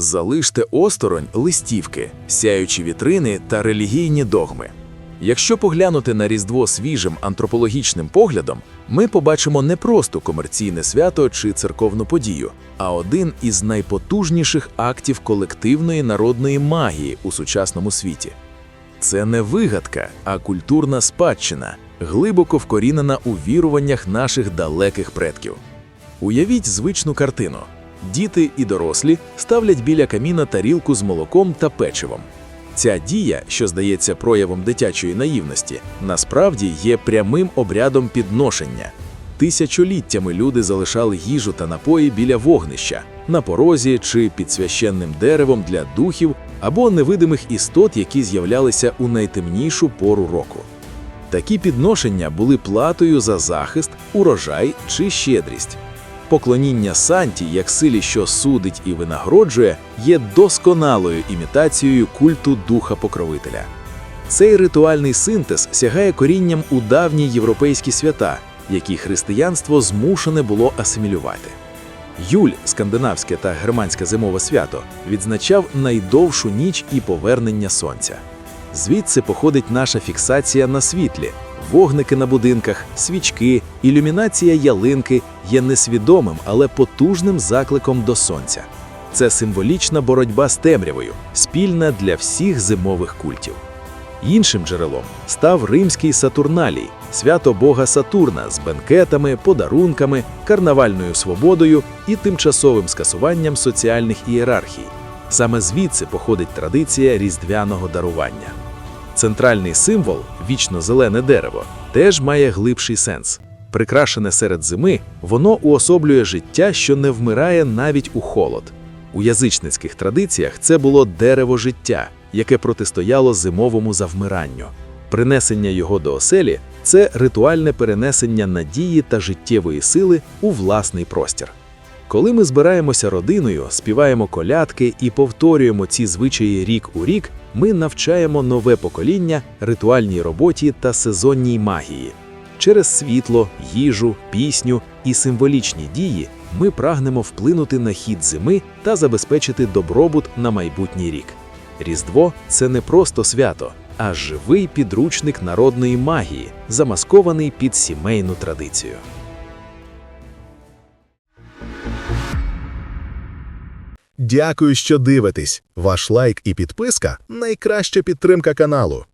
Залиште осторонь листівки, сяючі вітрини та релігійні догми. Якщо поглянути на Різдво свіжим антропологічним поглядом, ми побачимо не просто комерційне свято чи церковну подію, а один із найпотужніших актів колективної народної магії у сучасному світі. Це не вигадка, а культурна спадщина, глибоко вкорінена у віруваннях наших далеких предків. Уявіть звичну картину: діти і дорослі ставлять біля каміна тарілку з молоком та печивом. Ця дія, що здається проявом дитячої наївності, насправді є прямим обрядом підношення. Тисячоліттями люди залишали їжу та напої біля вогнища, на порозі чи під священним деревом для духів або невидимих істот, які з'являлися у найтемнішу пору року. Такі підношення були платою за захист, урожай чи щедрість. Поклоніння Санті, як силі, що судить і винагороджує, є досконалою імітацією культу духа покровителя. Цей ритуальний синтез сягає корінням у давні європейські свята, які християнство змушене було асимілювати. Юль, скандинавське та германське зимове свято, відзначав найдовшу ніч і повернення сонця. Звідси походить наша фіксація на світлі. Вогники на будинках, свічки, ілюмінація ялинки є несвідомим, але потужним закликом до сонця. Це символічна боротьба з темрявою, спільна для всіх зимових культів. Іншим джерелом став римський Сатурналій, свято бога Сатурна з бенкетами, подарунками, карнавальною свободою і тимчасовим скасуванням соціальних ієрархій. Саме звідси походить традиція різдвяного дарування. Центральний символ вічно зелене дерево теж має глибший сенс. Прикрашене серед зими, воно уособлює життя, що не вмирає навіть у холод. У язичницьких традиціях це було дерево життя, яке протистояло зимовому завмиранню. Принесення його до оселі це ритуальне перенесення надії та життєвої сили у власний простір. Коли ми збираємося родиною, співаємо колядки і повторюємо ці звичаї рік у рік, ми навчаємо нове покоління ритуальній роботі та сезонній магії. Через світло, їжу, пісню і символічні дії ми прагнемо вплинути на хід зими та забезпечити добробут на майбутній рік. Різдво це не просто свято, а живий підручник народної магії, замаскований під сімейну традицію. Дякую, що дивитесь. Ваш лайк і підписка найкраща підтримка каналу.